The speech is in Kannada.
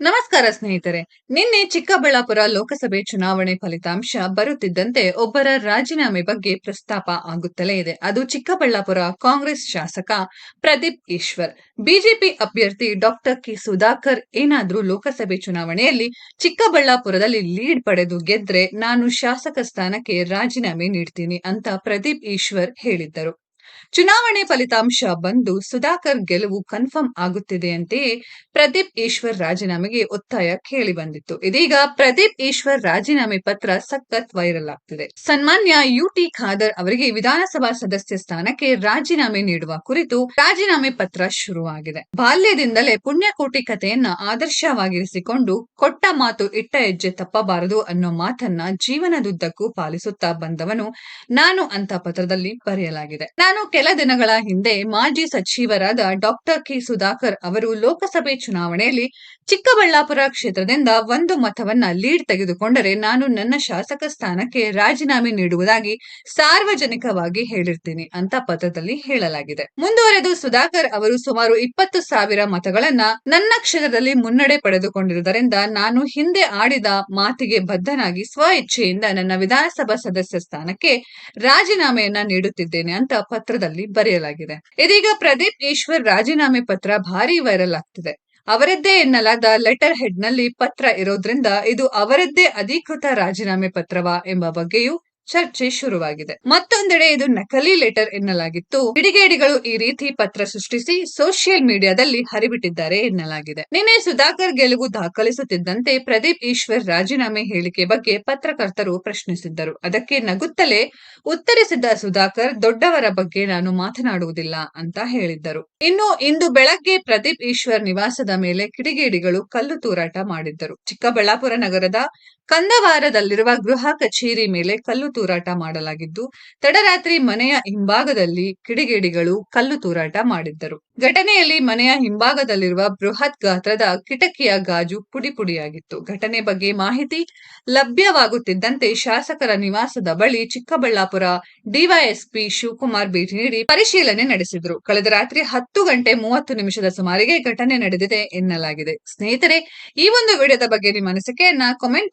ನಮಸ್ಕಾರ ಸ್ನೇಹಿತರೆ, ನಿನ್ನೆ ಚಿಕ್ಕಬಳ್ಳಾಪುರ ಲೋಕಸಭೆ ಚುನಾವಣೆ ಫಲಿತಾಂಶ ಬರುತ್ತಿದ್ದಂತೆ ಒಬ್ಬರ ರಾಜೀನಾಮೆ ಬಗ್ಗೆ ಪ್ರಸ್ತಾಪ ಆಗುತ್ತಲೇ ಇದೆ. ಅದು ಚಿಕ್ಕಬಳ್ಳಾಪುರ ಕಾಂಗ್ರೆಸ್ ಶಾಸಕ ಪ್ರದೀಪ್ ಈಶ್ವರ್. ಬಿಜೆಪಿ ಅಭ್ಯರ್ಥಿ ಡಾಕ್ಟರ್ ಕೆ ಸುಧಾಕರ್ ಏನಾದರೂ ಲೋಕಸಭೆ ಚುನಾವಣೆಯಲ್ಲಿ ಚಿಕ್ಕಬಳ್ಳಾಪುರದಲ್ಲಿ ಲೀಡ್ ಪಡೆದು ಗೆದ್ರೆ ನಾನು ಶಾಸಕ ಸ್ಥಾನಕ್ಕೆ ರಾಜೀನಾಮೆ ನೀಡ್ತೀನಿ ಅಂತ ಪ್ರದೀಪ್ ಈಶ್ವರ್ ಹೇಳಿದ್ದರು. ಚುನಾವಣೆ ಫಲಿತಾಂಶ ಬಂದು ಸುಧಾಕರ್ ಗೆಲುವು ಕನ್ಫರ್ಮ್ ಆಗುತ್ತಿದೆಯಂತೆಯೇ ಪ್ರದೀಪ್ ಈಶ್ವರ್ ರಾಜೀನಾಮೆಗೆ ಒತ್ತಾಯ ಕೇಳಿ ಬಂದಿತ್ತು. ಇದೀಗ ಪ್ರದೀಪ್ ಈಶ್ವರ್ ರಾಜೀನಾಮೆ ಪತ್ರ ಸಖತ್ ವೈರಲ್ ಆಗ್ತಿದೆ. ಸನ್ಮಾನ್ಯ ಯುಟಿ ಖಾದರ್ ಅವರಿಗೆ ವಿಧಾನಸಭಾ ಸದಸ್ಯ ಸ್ಥಾನಕ್ಕೆ ರಾಜೀನಾಮೆ ನೀಡುವ ಕುರಿತು ರಾಜೀನಾಮೆ ಪತ್ರ ಶುರುವಾಗಿದೆ. ಬಾಲ್ಯದಿಂದಲೇ ಪುಣ್ಯಕೋಟಿ ಕಥೆಯನ್ನ ಆದರ್ಶವಾಗಿರಿಸಿಕೊಂಡು ಕೊಟ್ಟ ಮಾತು ಇಟ್ಟ ಹೆಜ್ಜೆ ತಪ್ಪಬಾರದು ಅನ್ನೋ ಮಾತನ್ನ ಜೀವನದುದ್ದಕ್ಕೂ ಪಾಲಿಸುತ್ತಾ ಬಂದವನು ನಾನು ಅಂತ ಪತ್ರದಲ್ಲಿ ಬರೆಯಲಾಗಿದೆ. ನಾನು ಕೆಲ ದಿನಗಳ ಹಿಂದೆ ಮಾಜಿ ಸಚಿವರಾದ ಡಾಕ್ಟರ್ ಕೆ ಸುಧಾಕರ್ ಅವರು ಲೋಕಸಭೆ ಚುನಾವಣೆಯಲ್ಲಿ ಚಿಕ್ಕಬಳ್ಳಾಪುರ ಕ್ಷೇತ್ರದಿಂದ ಒಂದು ಮತವನ್ನ ಲೀಡ್ ತೆಗೆದುಕೊಂಡರೆ ನಾನು ನನ್ನ ಶಾಸಕ ಸ್ಥಾನಕ್ಕೆ ರಾಜೀನಾಮೆ ನೀಡುವುದಾಗಿ ಸಾರ್ವಜನಿಕವಾಗಿ ಹೇಳಿರ್ತೀನಿ ಅಂತ ಪತ್ರದಲ್ಲಿ ಹೇಳಲಾಗಿದೆ. ಮುಂದುವರೆದು ಸುಧಾಕರ್ ಅವರು ಸುಮಾರು ಇಪ್ಪತ್ತು ಸಾವಿರ ಮತಗಳನ್ನ ನನ್ನ ಕ್ಷೇತ್ರದಲ್ಲಿ ಮುನ್ನಡೆ ಪಡೆದುಕೊಂಡಿರುವುದರಿಂದ ನಾನು ಹಿಂದೆ ಆಡಿದ ಮಾತಿಗೆ ಬದ್ಧನಾಗಿ ಸ್ವ ಇಚ್ಛೆಯಿಂದ ನನ್ನ ವಿಧಾನಸಭಾ ಸದಸ್ಯ ಸ್ಥಾನಕ್ಕೆ ರಾಜೀನಾಮೆಯನ್ನ ನೀಡುತ್ತಿದ್ದೇನೆ ಅಂತ ಪತ್ರದಲ್ಲಿ ಬರೆಯಲಾಗಿದೆ. ಇದೀಗ ಪ್ರದೀಪ್ ಈಶ್ವರ್ ರಾಜೀನಾಮೆ ಪತ್ರ ಭಾರಿ ವೈರಲ್ ಆಗ್ತಿದೆ. ಅವರದ್ದೇ ಎನ್ನಲಾದ ಲೆಟರ್ ಹೆಡ್ನಲ್ಲಿ ಪತ್ರ ಇರೋದ್ರಿಂದ ಇದು ಅವರದ್ದೇ ಅಧಿಕೃತ ರಾಜೀನಾಮೆ ಪತ್ರವಾ ಎಂಬ ಬಗ್ಗೆಯೂ ಚರ್ಚೆ ಶುರುವಾಗಿದೆ. ಮತ್ತೊಂದೆಡೆ ಇದು ನಕಲಿ ಲೆಟರ್ ಎನ್ನಲಾಗಿತ್ತು. ಕಿಡಿಗೇಡಿಗಳು ಈ ರೀತಿ ಪತ್ರ ಸೃಷ್ಟಿಸಿ ಸೋಷಿಯಲ್ ಮೀಡಿಯಾದಲ್ಲಿ ಹರಿಬಿಟ್ಟಿದ್ದಾರೆ ಎನ್ನಲಾಗಿದೆ. ನಿನ್ನೆ ಸುಧಾಕರ್ ಗೆಲುವು ದಾಖಲಿಸುತ್ತಿದ್ದಂತೆ ಪ್ರದೀಪ್ ಈಶ್ವರ್ ರಾಜೀನಾಮೆ ಹೇಳಿಕೆ ಬಗ್ಗೆ ಪತ್ರಕರ್ತರು ಪ್ರಶ್ನಿಸಿದ್ದರು. ಅದಕ್ಕೆ ನಗುತ್ತಲೇ ಉತ್ತರಿಸಿದ್ದ ಸುಧಾಕರ್, ದೊಡ್ಡವರ ಬಗ್ಗೆ ನಾನು ಮಾತನಾಡುವುದಿಲ್ಲ ಅಂತ ಹೇಳಿದ್ದರು. ಇನ್ನು ಇಂದು ಬೆಳಗ್ಗೆ ಪ್ರದೀಪ್ ಈಶ್ವರ್ ನಿವಾಸದ ಮೇಲೆ ಕಿಡಿಗೇಡಿಗಳು ಕಲ್ಲು ತೂರಾಟ ಮಾಡಿದ್ದರು. ಚಿಕ್ಕಬಳ್ಳಾಪುರ ನಗರದ ಕಂದವಾರದಲ್ಲಿರುವ ಗೃಹ ಕಚೇರಿ ಮೇಲೆ ಕಲ್ಲು ತೂರಾಟ ಮಾಡಲಾಗಿದ್ದು, ತಡರಾತ್ರಿ ಮನೆಯ ಹಿಂಭಾಗದಲ್ಲಿ ಕಿಡಿಗೇಡಿಗಳು ಕಲ್ಲು ತೂರಾಟ ಮಾಡಿದ್ದರು. ಘಟನೆಯಲ್ಲಿ ಮನೆಯ ಹಿಂಭಾಗದಲ್ಲಿರುವ ಬೃಹತ್ ಗಾತ್ರದ ಕಿಟಕಿಯ ಗಾಜು ಪುಡಿ ಪುಡಿಯಾಗಿತ್ತು. ಘಟನೆ ಬಗ್ಗೆ ಮಾಹಿತಿ ಲಭ್ಯವಾಗುತ್ತಿದ್ದಂತೆ ಶಾಸಕರ ನಿವಾಸದ ಬಳಿ ಚಿಕ್ಕಬಳ್ಳಾಪುರ ಡಿವೈಎಸ್ಪಿ ಶಿವಕುಮಾರ್ ಭೇಟಿ ನೀಡಿ ಪರಿಶೀಲನೆ ನಡೆಸಿದರು. ಕಳೆದ ರಾತ್ರಿ ಹತ್ತು ಗಂಟೆ ಮೂವತ್ತು ನಿಮಿಷದ ಸುಮಾರಿಗೆ ಘಟನೆ ನಡೆದಿದೆ ಎನ್ನಲಾಗಿದೆ. ಸ್ನೇಹಿತರೆ, ಈ ಒಂದು ವಿಡಿಯೋದ ಬಗ್ಗೆ ನಿಮ್ಮ ಅನಿಸಿಕೆಯನ್ನ ಕಾಮೆಂಟ್